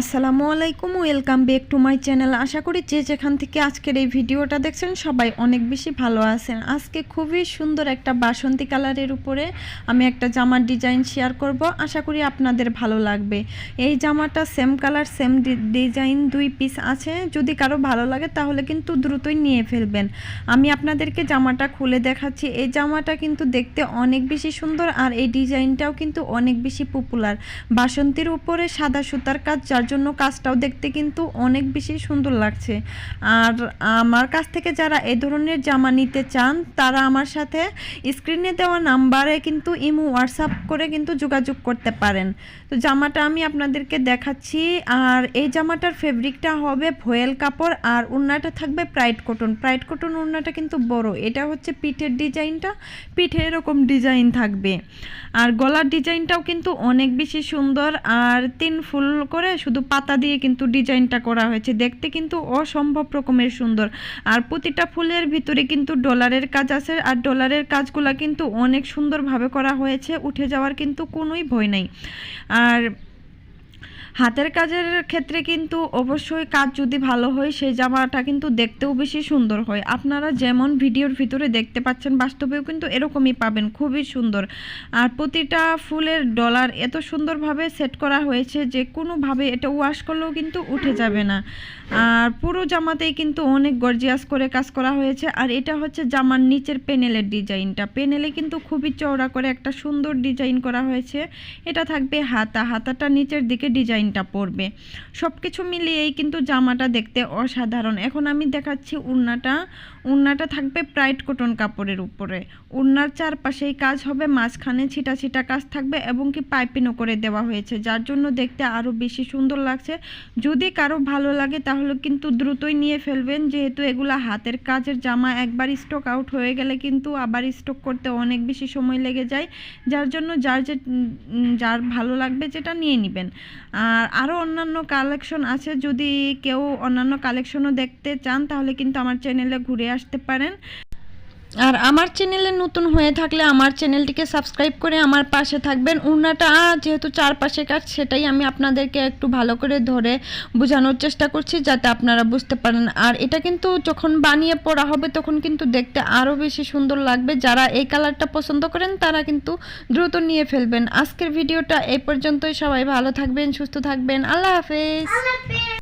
আসসালামু আলাইকুম, welcome back to my channel. আশা করি যে যেখান থেকে আজকের এই ভিডিওটা দেখছেন, সবাই অনেক বেশি ভালো আছেন। আজকে খুবই সুন্দর একটা বাসন্তী কালারের উপরে আমি একটা জামার ডিজাইন শেয়ার করব। আশা করি আপনাদের ভালো লাগবে। এই জামাটা সেম কালার, সেম ডিজাইন, দুই পিস আছে। যদি কারও ভালো লাগে তাহলে কিন্তু দ্রুতই নিয়ে ফেলবেন। আমি আপনাদেরকে জামাটা খুলে দেখাচ্ছি। এই জামাটা কিন্তু দেখতে অনেক বেশি সুন্দর আর এই ডিজাইনটাও কিন্তু অনেক বেশি পপুলার বাসন্তীর উপরে সাদা সুতার কাজ যার জন্য কাজটাও দেখতে কিন্তু অনেক বেশি সুন্দর লাগছে। আর আমার কাছ থেকে যারা এ ধরনের জামা নিতে চান, তারা আমার সাথে স্ক্রিনে দেওয়া নাম্বারে কিন্তু ইমো, হোয়াটসঅ্যাপ করে কিন্তু যোগাযোগ করতে পারেন। তো জামাটা আমি আপনাদেরকে দেখাচ্ছি। আর এই জামাটার ফেব্রিকটা হবে ভয়েল কাপড় আর উন্নাটা থাকবে প্রাইড কটন। প্রাইড কটন উন্নাটা কিন্তু বড়। এটা হচ্ছে পিঠের ডিজাইনটা। পিঠে এরকম ডিজাইন থাকবে। আর গলার ডিজাইনটাও কিন্তু অনেক বেশি সুন্দর। আর তিন ফুল করে শুধু পাতা দিয়ে কিন্তু ডিজাইনটা করা হয়েছে। দেখতে কিন্তু অসম্ভব রকমের সুন্দর। আর প্রতিটা ফুলের ভিতরে কিন্তু ডলারের কাজ আছে আর ডলারের কাজগুলা কিন্তু অনেক সুন্দরভাবে করা হয়েছে। উঠে যাওয়ার কিন্তু কোনোই ভয় নাই। আর হাতের কাজের ক্ষেত্রে কিন্তু অবশ্যই কাজ যদি ভালো হয়, সেই জামাটা কিন্তু দেখতেও বেশি সুন্দর হয়। আপনারা যেমন ভিডিওর ভিতরে দেখতে পাচ্ছেন, বাস্তবেও কিন্তু এরকমই পাবেন, খুবই সুন্দর। আর প্রতিটা ফুলের ডলার এত সুন্দরভাবে সেট করা হয়েছে যে কোনোভাবে এটা ওয়াশ করলেও কিন্তু উঠে যাবে না। আর পুরো জামাতেই কিন্তু অনেক গর্জিয়াস করে কাজ করা হয়েছে। আর এটা হচ্ছে জামার নিচের পেনেলের ডিজাইনটা। পেনেলে কিন্তু খুবই চওড়া করে একটা সুন্দর ডিজাইন করা হয়েছে। এটা থাকবে হাতা। হাতাটা নিচের দিকে ডিজাইনটা পড়বে সব কিছু মিলিয়েই কিন্তু জামাটা দেখতে অসাধারণ। এখন আমি দেখাচ্ছি উন্নাটা উন্নাটা থাকবে প্রাইড কটন কাপড়ের উপরে। উন্নার চারপাশেই কাজ হবে, মাঝখানে ছিটা ছিটা কাজ থাকবে এবং কি পাইপিনও করে দেওয়া হয়েছে। যার জন্য দেখতে আরও বেশি সুন্দর লাগছে। যদি কারও ভালো লাগে তাহলে কিন্তু দ্রুতই নিয়ে ফেলবেন। যেহেতু এগুলা হাতের কাজের জামা, একবার স্টক আউট হয়ে গেলে কিন্তু আবার স্টক করতে অনেক বেশি সময় লেগে যায়। যার জন্য যার যে যার ভালো লাগবে যেটা নিয়ে নেবেন। আর আরও অন্যান্য কালেকশন আছে। যদি কেউ অন্যান্য কালেকশনও দেখতে চান, তাহলে কিন্তু আমার চ্যানেলে ঘুরে আসতে পারেন। আর আমার চ্যানেলে নতুন হয়ে থাকলে আমার চ্যানেলটিকে সাবস্ক্রাইব করে আমার পাশে থাকবেন। উন্নাটা যেহেতু চারপাশে কাজ, সেটাই আমি আপনাদেরকে একটু ভালো করে ধরে বোঝানোর চেষ্টা করছি যাতে আপনারা বুঝতে পারেন। আর এটা কিন্তু যখন বানিয়ে পড়া হবে, তখন কিন্তু দেখতে আরও বেশি সুন্দর লাগবে। যারা এই কালারটা পছন্দ করেন, তারা কিন্তু দ্রুত নিয়ে ফেলবেন। আজকের ভিডিওটা এই পর্যন্তই। সবাই ভালো থাকবেন, সুস্থ থাকবেন। আল্লাহ হাফেজ।